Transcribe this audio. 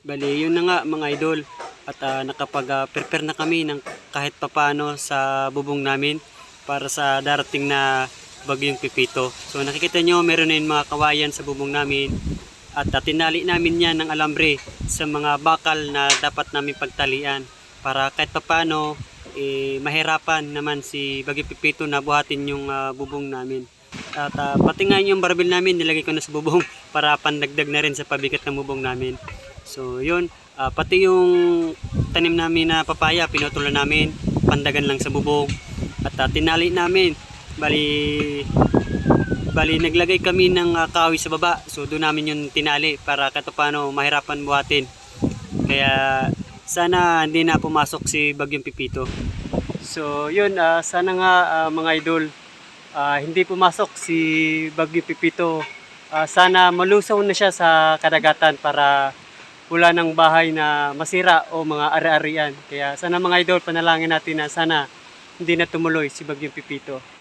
Bali, yun na nga mga idol. At ah, nakapag-prepare na kami ng kahit papano sa bubong namin para sa darating na bagyong pipito. So nakikita nyo, meron na yung mga kawayan sa bubong namin. At ah, tinali namin yan ng alambre sa mga bakal na dapat namin pagtalian para kahit papano eh, mahirapan naman si Bagyo Pipito na buhatin yung ah, bubong namin. At ah, pati nga yung barbil namin nilagay ko na sa bubong para pandagdag na rin sa pabigat ng bubong namin. So yun, ah, pati yung tanim namin na papaya pinutulan namin, pandagan lang sa bubong. At ah, tinali namin, bali bali naglagay kami ng ah, kahoy sa baba. So doon namin yung tinali para kahit paano mahirapan buhatin. Kaya sana hindi na pumasok si Bagyong Pipito. So yun, ah, sana nga ah, mga idol, ah, hindi pumasok si Bagyong Pipito. Ah, sana malusaw na siya sa kadagatan para wala ng bahay na masira o mga ari-arian. Kaya sana mga idol, panalangin natin na sana hindi na tumuloy si Bagyong Pipito.